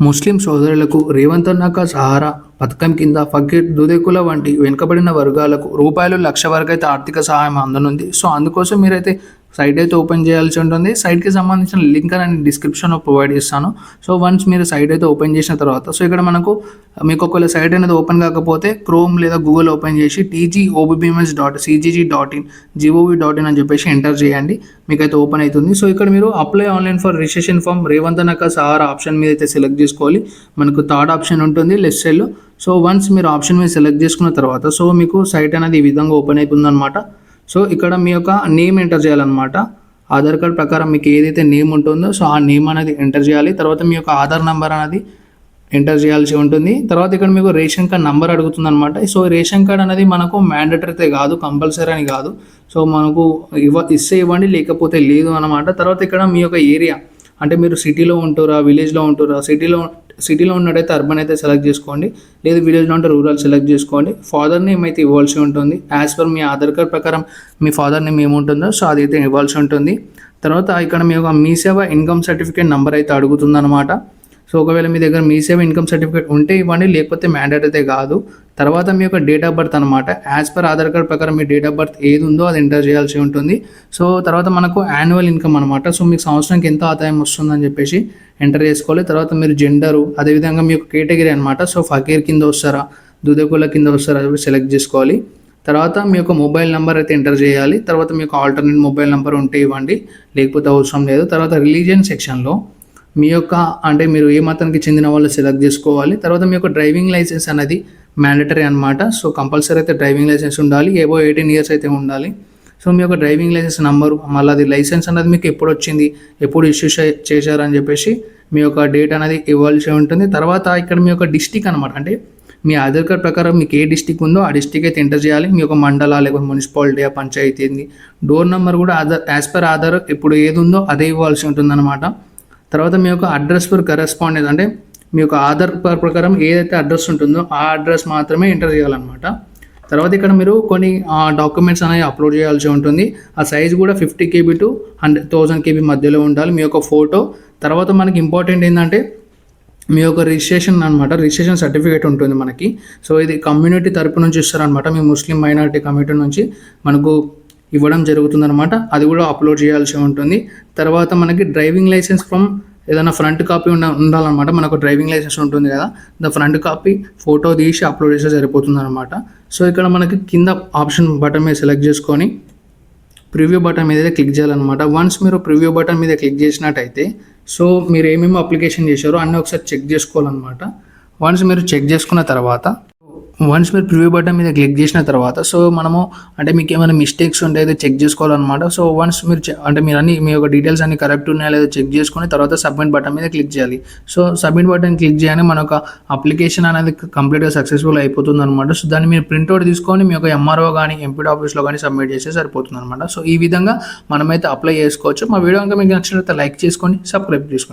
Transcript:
ముస్లిం సోదరులకు రేవంత్ అన్నాక సహారా పథకం కింద ఫకీర్ దుదేకుల వంటి వెనుకబడిన వర్గాలకు రూపాయలు లక్ష వరకు అయితే ఆర్థిక సహాయం అందనుంది. సో అందుకోసం మీరైతే సైట్ అయితే ఓపెన్ చేయాల్సి ఉంటుంది. సైట్కి సంబంధించిన లింక్ అని డిస్క్రిప్షన్లో ప్రొవైడ్ చేస్తాను. సో వన్స్ మీరు సైట్ అయితే ఓపెన్ చేసిన తర్వాత సో ఇక్కడ మనకు మీకు ఒకవేళ సైట్ అనేది ఓపెన్ కాకపోతే క్రోమ్ లేదా గూగుల్ ఓపెన్ చేసి TG OBBMS dot CGG dot in GOV dot in అని చెప్పేసి ఎంటర్ చేయండి. మీకైతే ఓపెన్ అవుతుంది. సో ఇక్కడ మీరు apply online for registration form Revanth అనక సహారా ఆప్షన్ మీద అయితే సెలెక్ట్ చేసుకోవాలి. మనకు థర్డ్ ఆప్షన్ ఉంటుంది లెఫ్ట్ సైడ్లో. సో వన్స్ మీరు ఆప్షన్ మీద సెలెక్ట్ చేసుకున్న తర్వాత సో మీకు సైట్ అనేది ఈ విధంగా ఓపెన్ అవుతుంది అనమాట సో ఇక్కడ మీ యొక్క నేమ్ ఎంటర్ చేయాలన్నమాట. ఆధార్ కార్డ్ ప్రకారం మీకు ఏదైతే నేమ్ ఉంటుందో సో ఆ నేమ్ అనేది ఎంటర్ చేయాలి. తర్వాత మీ యొక్క ఆధార్ నెంబర్ అనేది ఎంటర్ చేయాల్సి ఉంటుంది. తర్వాత ఇక్కడ మీకు రేషన్ కార్డ్ నంబర్ అడుగుతుంది అనమాట సో రేషన్ కార్డ్ అనేది మనకు మ్యాండటరీ అయితే కాదు కంపల్సరీ అని కాదు. సో మనకు ఇవ్వ ఇస్తే ఇవ్వండి లేకపోతే లేదు అనమాట తర్వాత ఇక్కడ మీ యొక్క ఏరియా అంటే మీరు సిటీలో ఉంటురా విలేజ్లో ఉంటురా? సిటీలో సిటీలో ఉన్నట్టయితే అర్బన్ అయితే సెలెక్ట్ చేసుకోండి. లేదు విలేజ్లో ఉంటే రూరల్ సెలెక్ట్ చేసుకోండి. ఫాదర్ నేమ్ అయితే ఇవ్వాల్సి ఉంటుంది. యాజ్ పర్ మీ ఆధార్ కార్డ్ ప్రకారం మీ ఫాదర్ నేమ్ ఏముంటుందో సో అది అయితే ఇవ్వాల్సి ఉంటుంది. తర్వాత ఇక్కడ మీ యొక్క మీ సేవ ఇన్కమ్ సర్టిఫికేట్ నెంబర్ అయితే అడుగుతుందన్నమాట. సో ఒకవేళ మీ దగ్గర మీ సేవ ఇన్కమ్ సర్టిఫికేట్ ఉంటే ఇవ్వండి లేకపోతే మ్యాండేట్ అయితే కాదు. తర్వాత మీ యొక్క డేట్ ఆఫ్ బర్త్ అనమాట యాజ్ పర్ ఆధార్ కార్డ్ ప్రకారం మీ డేట్ ఆఫ్ బర్త్ ఏది ఉందో అది ఎంటర్ చేయాల్సి ఉంటుంది. సో తర్వాత మనకు యాన్యువల్ ఇన్కమ్ అనమాట సో మీకు సంవత్సరానికి ఎంత ఆదాయం వస్తుందని చెప్పేసి ఎంటర్ చేసుకోవాలి. తర్వాత మీరు జెండరు అదేవిధంగా మీ యొక్క కేటగిరీ అనమాట సో ఫకీర్ కింద వస్తారా దుదకుల కింద వస్తారా అది సెలెక్ట్ చేసుకోవాలి. తర్వాత మీ యొక్క మొబైల్ నెంబర్ అయితే ఎంటర్ చేయాలి. తర్వాత మీకు ఆల్టర్నేట్ మొబైల్ నెంబర్ ఉంటే ఇవ్వండి లేకపోతే అవసరం లేదు. తర్వాత రిలీజియన్ సెక్షన్లో మీ యొక్క అంటే మీరు ఏ మతానికి చెందిన వాళ్ళు సెలెక్ట్ చేసుకోవాలి. తర్వాత మీ యొక్క డ్రైవింగ్ లైసెన్స్ అనేది మ్యాండటరీ అనమాట సో కంపల్సరీ అయితే డ్రైవింగ్ లైసెన్స్ ఉండాలి. ఏవో ఎయిటీన్ ఇయర్స్ అయితే ఉండాలి. సో మీ యొక్క డ్రైవింగ్ లైసెన్స్ నంబరు మళ్ళీ అది లైసెన్స్ అనేది మీకు ఎప్పుడు వచ్చింది ఎప్పుడు ఇష్యూ చేశారని చెప్పేసి మీ యొక్క డేట్ అనేది ఇవ్వాల్సి ఉంటుంది. తర్వాత ఇక్కడ మీ యొక్క డిస్టిక్ అనమాట అంటే మీ ఆధార్ కార్డ్ ప్రకారం మీకు ఏ డిస్టిక్ ఉందో ఆ డిస్టిక్ అయితే ఎంటర్ చేయాలి. మీ యొక్క మండల లేకపోతే మున్సిపాలిటీ ఆ పంచాయతీ ఏంది డోర్ నెంబర్ కూడా ఆధార్ యాజ్ పర్ ఆధార్ ఇప్పుడు ఏది ఉందో అదే ఇవ్వాల్సి ఉంటుందన్నమాట. తర్వాత మీ యొక్క అడ్రస్ ఫర్ కరెస్పాండెన్స్ అంటే మీ యొక్క ఆధార్ ప్రకారం ఏదైతే అడ్రస్ ఉంటుందో ఆ అడ్రస్ మాత్రమే ఎంటర్ చేయాలన్నమాట. తర్వాత ఇక్కడ మీరు కొన్ని డాక్యుమెంట్స్ అనేవి అప్లోడ్ చేయాల్సి ఉంటుంది. ఆ సైజ్ కూడా fifty KB to hundred thousand KB మధ్యలో ఉండాలి మీ యొక్క ఫోటో తర్వాత మనకి ఇంపార్టెంట్ ఏంటంటే మీ యొక్క రిజిస్ట్రేషన్ అనమాట రిజిస్ట్రేషన్ సర్టిఫికేట్ ఉంటుంది మనకి. సో ఇది కమ్యూనిటీ తరపు నుంచి ఇస్తారనమాట మీ ముస్లిం మైనారిటీ కమ్యూనిటీ నుంచి మనకు ఇవ్వడం జరుగుతుందన్నమాట. అది కూడా అప్లోడ్ చేయాల్సి ఉంటుంది. తర్వాత మనకి డ్రైవింగ్ లైసెన్స్ ఫ్రమ్ ఏదైనా ఫ్రంట్ కాపీ ఉండ ఉండాలన్నమాట. మనకు డ్రైవింగ్ లైసెన్స్ ఉంటుంది కదా. ద ఫ్రంట్ కాపీ ఫోటో తీసి అప్లోడ్ చేస్తే సరిపోతుంది అనమాట సో ఇక్కడ మనకి కింద ఆప్షన్ బటన్ మీద సెలెక్ట్ చేసుకొని ప్రివ్యూ బటన్ మీద క్లిక్ చేయాలన్నమాట. వన్స్ మీరు ప్రివ్యూ బటన్ మీద క్లిక్ చేసినట్టయితే సో మీరు ఏమేమి అప్లికేషన్ చేశారో అన్నీ ఒకసారి చెక్ చేసుకోవాలన్నమాట. వన్స్ మీరు చెక్ చేసుకున్న తర్వాత వన్స్ మీరు ప్రివ్యూ బటన్ మీద క్లిక్ చేసిన తర్వాత సో మనము అంటే మీకు ఏమైనా మిస్టేక్స్ ఉంటే అయితే చెక్ చేసుకోవాలన్నమాట. సో వన్స్ మీరు అంటే మీరు అన్ని మీ యొక్క డీటెయిల్స్ అన్ని కరెక్ట్ ఉన్నాయో లేదో చెక్ చేసుకుని తర్వాత సబ్మిట్ బటన్ మీద క్లిక్ చేయాలి. సో సబ్మిట్ బటన్ క్లిక్ చేయగానే మన యొక్క అప్లికేషన్ అనేది కంప్లీట్గా సక్సెస్ఫుల్ అయిపోతుంది అనమాట సో దాన్ని మీరు ప్రింట్అవుట్ తీసుకొని మీ యొక్క ఎంఆర్ఓ కానీ ఎంపీడీ ఆఫీస్లో కానీ సబ్మిట్ చేస్తే సరిపోతుంది అనమాట సో ఈ విధంగా మనమైతే అప్లై చేసుకోవచ్చు. మా వీడియో కనుక మీకు నచ్చినట్లయితే లైక్ చేసుకోండి సబ్స్క్రైబ్ చేసుకోండి.